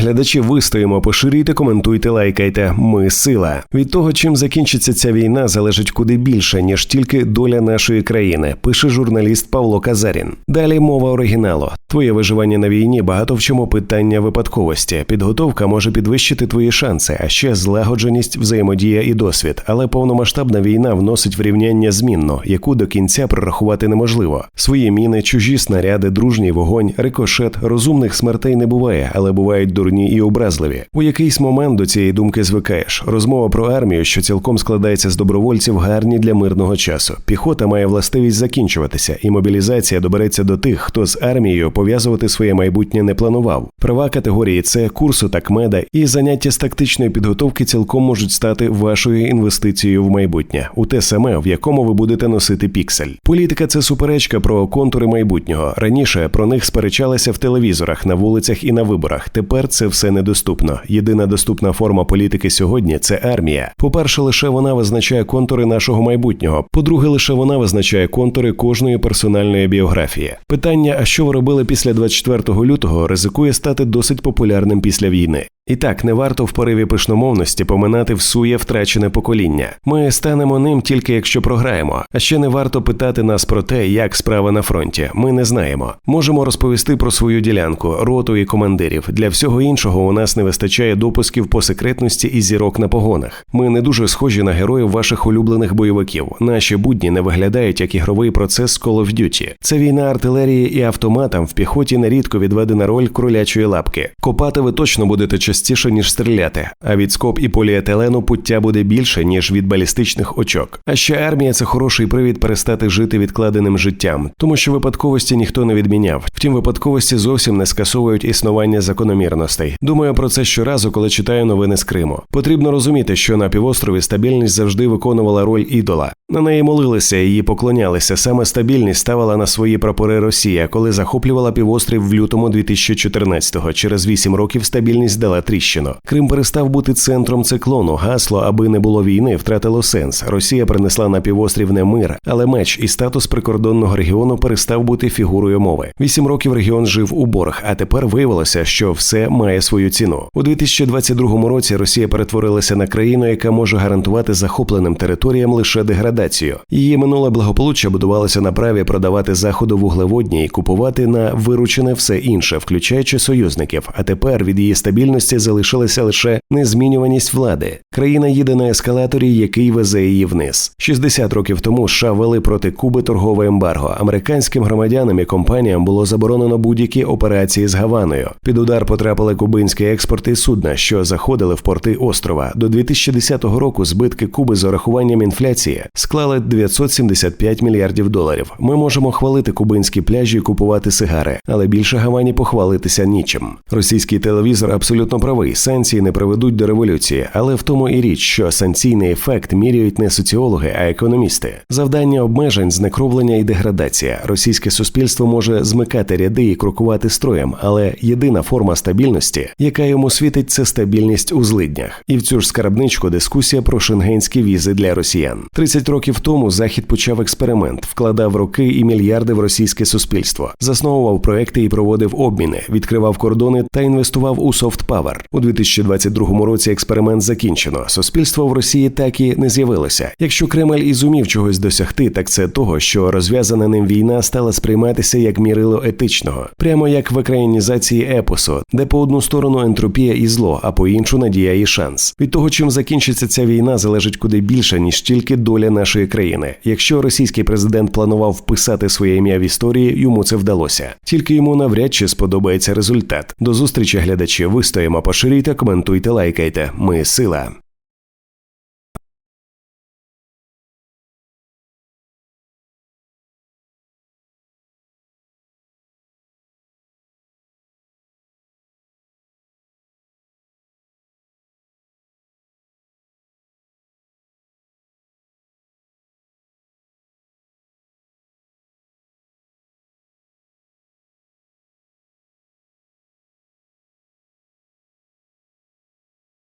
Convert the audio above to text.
Глядачі вистоїмо, поширюйте, коментуйте, лайкайте. Ми сила. Від того, чим закінчиться ця війна, залежить куди більше, ніж тільки доля нашої країни, пише журналіст Павло Казарін. Далі мова оригіналу. Твоє виживання на війні багато в чому питання випадковості. Підготовка може підвищити твої шанси, а ще злагодженість, взаємодія і досвід. Але повномасштабна війна вносить в рівняння змінну, яку до кінця прорахувати неможливо. Свої міни, чужі снаряди, дружній вогонь, рикошет, розумних смертей не буває, але бувають дурні і образливі. У якийсь момент до цієї думки звикаєш. Розмова про армію, що цілком складається з добровольців, гарні для мирного часу. Піхота має властивість закінчуватися, і мобілізація добереться до тих, хто з армією пов'язувати своє майбутнє не планував. Права категорії С, курсу та кмеда і заняття з тактичної підготовки цілком можуть стати вашою інвестицією в майбутнє, у те саме, в якому ви будете носити піксель. Політика це суперечка про контури майбутнього. Раніше про них сперечалися в телевізорах, на вулицях і на виборах. Тепер це все недоступно. Єдина доступна форма політики сьогодні це армія. По-перше, лише вона визначає контури нашого майбутнього. По-друге, лише вона визначає контури кожної персональної біографії. Питання, а що ви робили після 24 лютого, ризикує стати досить популярним після війни. І так не варто в пориві пишномовності поминати всує втрачене покоління. Ми станемо ним тільки якщо програємо. А ще не варто питати нас про те, як справа на фронті. Ми не знаємо. Можемо розповісти про свою ділянку, роту і командирів. Для всього іншого у нас не вистачає допусків по секретності і зірок на погонах. Ми не дуже схожі на героїв ваших улюблених бойовиків. Наші будні не виглядають як ігровий процес Call of Duty. Це війна артилерії і автоматам в піхоті нерідко відведена роль кролячої лапки. Копати ви точно будете частіше, ніж стріляти. А від скоб і поліетилену пуття буде більше, ніж від балістичних очок. А ще армія це хороший привід перестати жити відкладеним життям, тому що випадковості ніхто не відміняв. Втім, випадковості зовсім не скасовують існування закономірностей. Думаю про це щоразу, коли читаю новини з Криму. Потрібно розуміти, що на півострові стабільність завжди виконувала роль ідола. На неї молилися, її поклонялися. Саме стабільність ставила на свої прапори Росія, коли захоплювала півострів в лютому 2014-го. Через вісім років стабільність дала тріщину. Крим перестав бути центром циклону. Гасло, аби не було війни, втратило сенс. Росія принесла на півострів не мир, але меч і статус прикордонного регіону перестав бути фігурою мови. Вісім років регіон жив у борг, а тепер виявилося, що все має свою ціну. У 2022 році Росія перетворилася на країну, яка може гарантувати захопленим територіям лише деградацію. Її минуле благополуччя будувалося на праві продавати заходу вуглеводні і купувати на виручене все інше, включаючи союзників. А тепер від її стабільності залишилася лише незмінюваність влади. Країна їде на ескалаторі, який везе її вниз. 60 років тому США вели проти Куби торгове ембарго. Американським громадянам і компаніям було заборонено будь-які операції з Гаваною. Під удар потрапили кубинські експорти судна, що заходили в порти острова. До 2010 року збитки Куби з урахуванням інфляції склали 975 мільярдів доларів. Ми можемо хвалити кубинські пляжі і купувати сигари, але більше Гавані похвалитися нічим. Російський телевізор абсолютно правий. Санкції не приведуть до революції, але в тому і річ, що санкційний ефект міряють не соціологи, а економісти. Завдання обмежень, знекровлення і деградація. Російське суспільство може змикати ряди і крокувати строєм, але єдина форма стабільності, яка йому світить, це стабільність у злиднях. І в цю ж скарбничку дискусія про шенгенські візи для росіян. 30 років тому захід почав експеримент, вкладав роки і мільярди в російське суспільство, засновував проекти і проводив обміни, відкривав кордони та інвестував у софт павер. У 2022 році експеримент закінчено. Суспільство в Росії так і не з'явилося. Якщо Кремль і зумів чогось досягти, так це того, що розв'язана ним війна стала сприйматися як мірило етичного, прямо як в екраїнізації епосу, де по одну сторону ентропія і зло, а по іншу надія і шанс. Від того, чим закінчиться ця війна, залежить куди більше ніж тільки доля нашої країни. Якщо російський президент планував вписати своє ім'я в історії, йому це вдалося. Тільки йому навряд чи сподобається результат. До зустрічі глядачі. Вистоїмо, поширюйте, коментуйте, лайкайте. Ми сила.